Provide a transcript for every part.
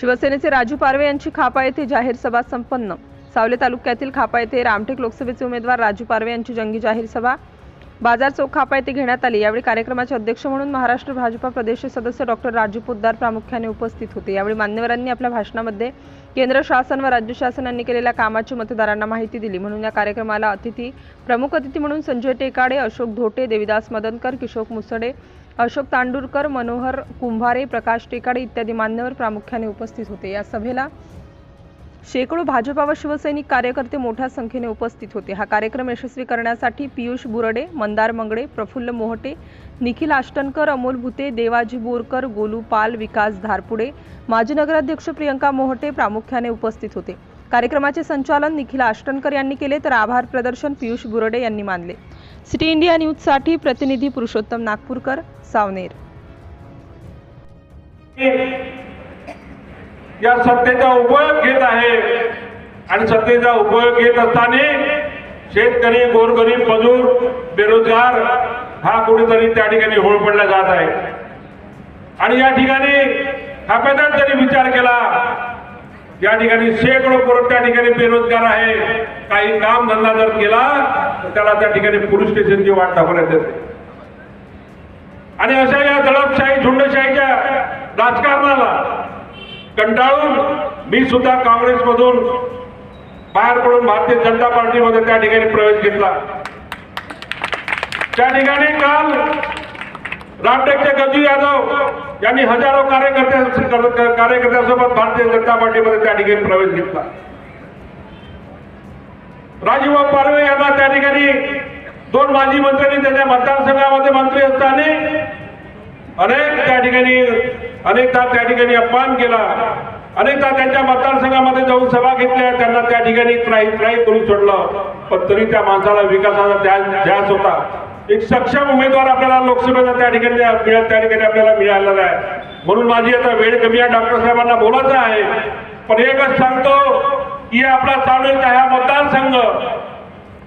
शिवसेनेचे राजू पारवे यांची खापा येथे जाहीर सभा संपन्न. सावले तालुक्यातील खापा येथे रामटेक लोकसभेचे उमेदवार राजू पारवे यांची जंगी जाहीर सभा. बाजार चौक खापा येथे घेण्यात आली. यावेळी कार्यक्रमाचे अध्यक्ष म्हणून महाराष्ट्र भाजपा प्रदेश सदस्य डॉक्टर राजू पोद्दार प्रामुख्याने उपस्थित होते. यावेळी मान्यवरांनी आपल्या भाषणामध्ये केंद्र शासन व राज्य शासनांनी केलेल्या कामाची मतदारांना माहिती दिली. म्हणून या कार्यक्रमाला अतिथी प्रमुख अतिथी म्हणून संजय टेकाडे अशोक धोटे देविदास मदनकर किशोर मुसडे अशोक तांडुरकर मनोहर कुंभारे प्रकाश टेकाडे इत्यादी मान्यवर प्रामुख्याने उपस्थित होते. या सभेला शेकडो भाजपा व शिवसैनिक कार्यकर्ते मोठ्या संख्येने उपस्थित होते. हा कार्यक्रम यशस्वी करण्यासाठी पियुष बुरडे मंदार मंगडे प्रफुल्ल मोहटे निखिल आष्टनकर अमोल भुते देवाजी बोरकर गोलू पाल विकास धारपुडे माजी नगराध्यक्ष प्रियंका मोहटे प्रामुख्याने उपस्थित होते. कार्यक्रमाचे संचालन निखिल आष्टनकर यांनी केले तर आभार प्रदर्शन पियुष बुरडे यांनी मानले. सिटी इंडिया न्यूजसाठी प्रतिनिधी पुरुषोत्तम नागपूरकर सावनेर. या सत्तेचा उपयोग घेत आहे. आणि सत्तेचा उपयोग घेत असताना शेतकरी गोरगरीब मजूर बेरोजगार हा कुठेतरी त्या ठिकाणी होळ पडला जात आहे. आणि या ठिकाणी हा जरी विचार केला. ज्या ठिकाणी शेकडो करोड त्या ठिकाणी बेरोजगार आहे. काही काम धंदा जर केला तर त्याला त्या ठिकाणी पोलीस स्टेशनची वाट दाखवण्यात येते. आणि अशा या दडपशाही झुंडशाहीच्या राजकारणाला कंटाळून मी सुद्धा काँग्रेसमधून बाहेर पडून भारतीय जनता पार्टीमध्ये त्या ठिकाणी प्रवेश घेतला. त्या ठिकाणी काल रामटेकचे गजू यादव यांनी हजारो कार्यकर्त्या कार्यकर्त्यांसोबत भारतीय जनता पार्टीमध्ये त्या ठिकाणी प्रवेश घेतला. राजीव पारवे यांना त्या ठिकाणी दोन माजी मंत्र्यांनी त्यांच्या मतदारसंघामध्ये मंत्री असताना अनेक त्या ठिकाणी अनेकदा त्या ठिकाणी अपमान केला. अनेकदा त्यांच्या मतदारसंघामध्ये जाऊन सभा घेतल्या. त्यांना त्या ठिकाणी त्राही त्राही करून सोडलं. पण तरी त्या माणसाला विकासाचा ध्यास होता. एक सक्षम उमेदवार आपल्याला लोकसभेचा त्या ठिकाणी त्या ठिकाणी आपल्याला मिळालेला आहे. म्हणून माझी आता वेळ कमी आहे. डॉक्टर साहेबांना बोलायचं आहे. पण एकच सांगतो की आपला चालूचा ह्या मतदारसंघ.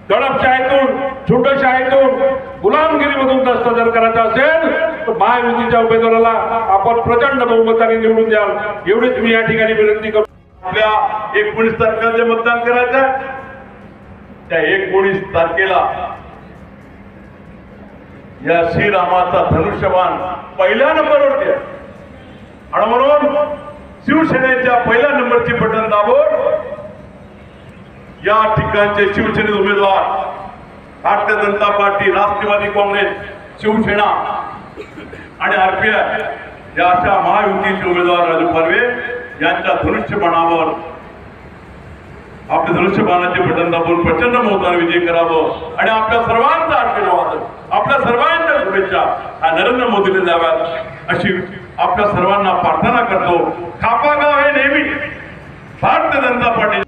दडपशाहीतून झुंडशाहीतून गुलामगिरीमधून दस्त जर करायचा असेल तर महायुतीच्या उमेदवाराला आपण प्रचंड बहुमताने निवडून द्याल. एवढीच मी या ठिकाणी विनंती करतो. आपल्या एकोणीस तारखेला जे मतदान करायचं त्या एकोणीस तारखेला या श्रीरामाचा धनुष्यबाण पहिल्या नंबरवरती आहे. आणि म्हणून शिवसेनेच्या पहिल्या नंबरची बटन दाबून या ठिकाणचे शिवसेनेचे उमेदवार भारतीय जनता पार्टी राष्ट्रवादी काँग्रेस शिवसेना आणि आरपीआय या अशा महायुतीचे उमेदवार राजू पारवे यांच्या धनुष्यबाणावर आपल्या धनुष्यबाणाचे बटन दाबून प्रचंड मोहतार विजय करावं आणि आपल्या सर्वांचा आशीर्वाद आपल्या सर्वांच्या शुभेच्छा हा नरेंद्र मोदीने द्याव्यात. अशी आपल्या सर्वांना प्रार्थना करतो. खापागाव हे नेहमी भारतीय जनता पार्टी